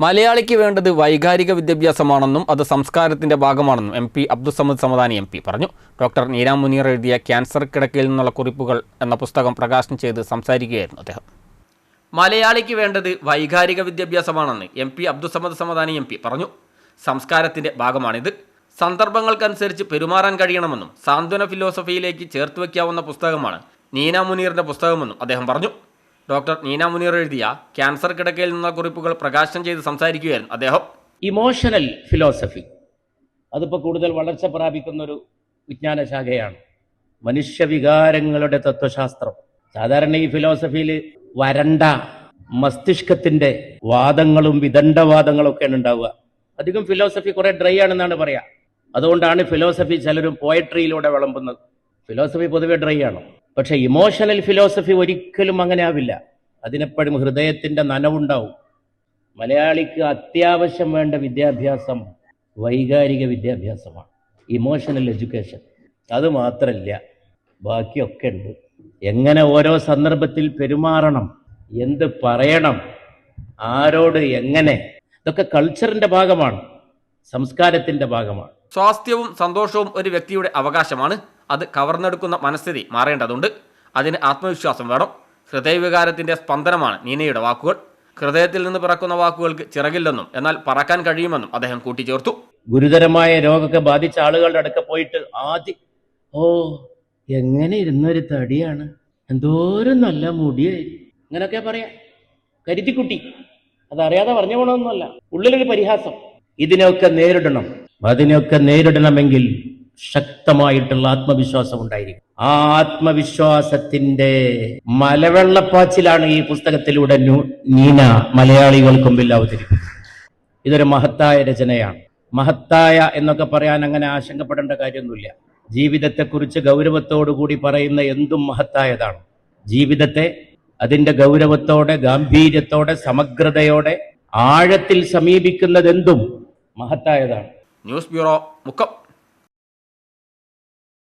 മലയാളിക്ക് വേണ്ടത് വൈകാരിക വിദ്യാഭ്യാസമാണെന്നും അത് സംസ്കാരത്തിന്റെ ഭാഗമാണെന്നും M P Abdussamad Samadani M P പറഞ്ഞു. ഡോക്ടർ നീന മുനീർ എഴുതിയ ക്യാൻസർ കിടക്കയിൽ നിന്നുള്ള കുറിപ്പുകൾ എന്ന പുസ്തകം പ്രകാശനം ചെയ്ത് സംസാരിക്കുകയായിരുന്നു അദ്ദേഹം. മലയാളിക്ക് വേണ്ടത് വൈകാരിക വിദ്യാഭ്യാസമാണെന്ന് M P Abdussamad Samadani M P പറഞ്ഞു. സംസ്കാരത്തിന്റെ ഭാഗമാണിത്. സന്ദർഭങ്ങൾക്കനുസരിച്ച് പെരുമാറാൻ കഴിയണമെന്നും സാന്ത്വന ഫിലോസഫിയിലേക്ക് ചേർത്ത് വയ്ക്കാവുന്ന പുസ്തകമാണ് നീന മുനീറിന്റെ പുസ്തകമെന്നും അദ്ദേഹം പറഞ്ഞു. ഡോക്ടർ നീന മുനീർ എഴുതിയ ക്യാൻസർ കിടക്കയിൽ നിന്നുള്ള കുറിപ്പുകൾ പ്രകാശനം ചെയ്ത് സംസാരിക്കുകയായിരുന്നു അദ്ദേഹം. Emotional philosophy. അതിപ്പോൾ കൂടുതൽ വളർച്ച പ്രാപിക്കുന്ന ഒരു വിജ്ഞാന ശാഖയാണ് മനുഷ്യവികാരങ്ങളുടെ തത്വശാസ്ത്രം. സാധാരണ ഈ ഫിലോസഫിയിൽ വരണ്ട മസ്തിഷ്കത്തിന്റെ വാദങ്ങളും വിദണ്ഡവാദങ്ങളും ഒക്കെയാണ് ഉണ്ടാവുക. അധികം ഫിലോസഫി കുറെ ഡ്രൈ ആണെന്നാണ് പറയാ. അതുകൊണ്ടാണ് ഫിലോസഫി ചിലരും പോയട്രിയിലൂടെ വിളമ്പുന്നത്. ഫിലോസഫി പൊതുവെ ഡ്രൈ ആണ്. പക്ഷെ ഇമോഷണൽ ഫിലോസഫി ഒരിക്കലും അങ്ങനെ ആവില്ല അതിനെപ്പോഴും ഹൃദയത്തിന്റെ നനവുണ്ടാവും. മലയാളിക്ക് അത്യാവശ്യം വേണ്ട വിദ്യാഭ്യാസം വൈകാരിക വിദ്യാഭ്യാസമാണ്. ഇമോഷണൽ എഡ്യൂക്കേഷൻ അത് മാത്രമല്ല ബാക്കിയൊക്കെ ഉണ്ട്. എങ്ങനെ ഓരോ സന്ദർഭത്തിൽ പെരുമാറണം എന്ത് പറയണം ആരോട് എങ്ങനെ ഇതൊക്കെ കൾച്ചറിന്റെ ഭാഗമാണ് സംസ്കാരത്തിന്റെ ഭാഗമാണ്. സ്വാസ്ഥ്യവും സന്തോഷവും ഒരു വ്യക്തിയുടെ അവകാശമാണ്. അത് കവർന്നെടുക്കുന്ന മനസ്ഥിതി മാറേണ്ടതുണ്ട്. അതിന് ആത്മവിശ്വാസം വേണം. ഹൃദയവികാരത്തിന്റെ സ്പന്ദനമാണ് നീനയുടെ വാക്കുകൾ. ഹൃദയത്തിൽ നിന്ന് പിറക്കുന്ന വാക്കുകൾക്ക് ചിറകില്ലെന്നും എന്നാൽ പറക്കാൻ കഴിയുമെന്നും അദ്ദേഹം കൂട്ടിച്ചേർത്തു. ഗുരുതരമായ രോഗമൊക്കെ ബാധിച്ച ആളുകളുടെ അടുക്ക പോയിട്ട് ആദ്യം ഓ എങ്ങനെ ഇരുന്നൊരു തടിയാണ്? എന്തോരം നല്ല മുടിയായി. ഇങ്ങനൊക്കെ പറയാം. കരുതിക്കുട്ടി. അതറിയാതെ പറഞ്ഞു പോണമെന്നല്ല ഉള്ളിലൊരു പരിഹാസം. ഇതിനെയൊക്കെ നേരിടണം. അതിനെയൊക്കെ നേരിടണമെങ്കിൽ ശക്തമായിട്ടുള്ള ആത്മവിശ്വാസം ഉണ്ടായിരിക്കും. ആ ആത്മവിശ്വാസത്തിന്റെ മലവെള്ളപ്പാച്ചിലാണ് ഈ പുസ്തകത്തിലൂടെ നീന മലയാളികൾക്കും മുമ്പിൽ അവതരിപ്പിക്കുന്നത്. ഇതൊരു മഹത്തായ രചനയാണ്. മഹത്തായ എന്നൊക്കെ പറയാൻ അങ്ങനെ ആശങ്കപ്പെടേണ്ട കാര്യമൊന്നുമില്ല. ജീവിതത്തെക്കുറിച്ച് ഗൗരവത്തോടുകൂടി പറയുന്ന എന്തും മഹത്തായതാണ്. ജീവിതത്തെ അതിന്റെ ഗൗരവത്തോടെ ഗാംഭീര്യത്തോടെ സമഗ്രതയോടെ ആഴത്തിൽ സമീപിക്കുന്നതെന്തും മഹത്തായതാണ്. News bureau Mukkam.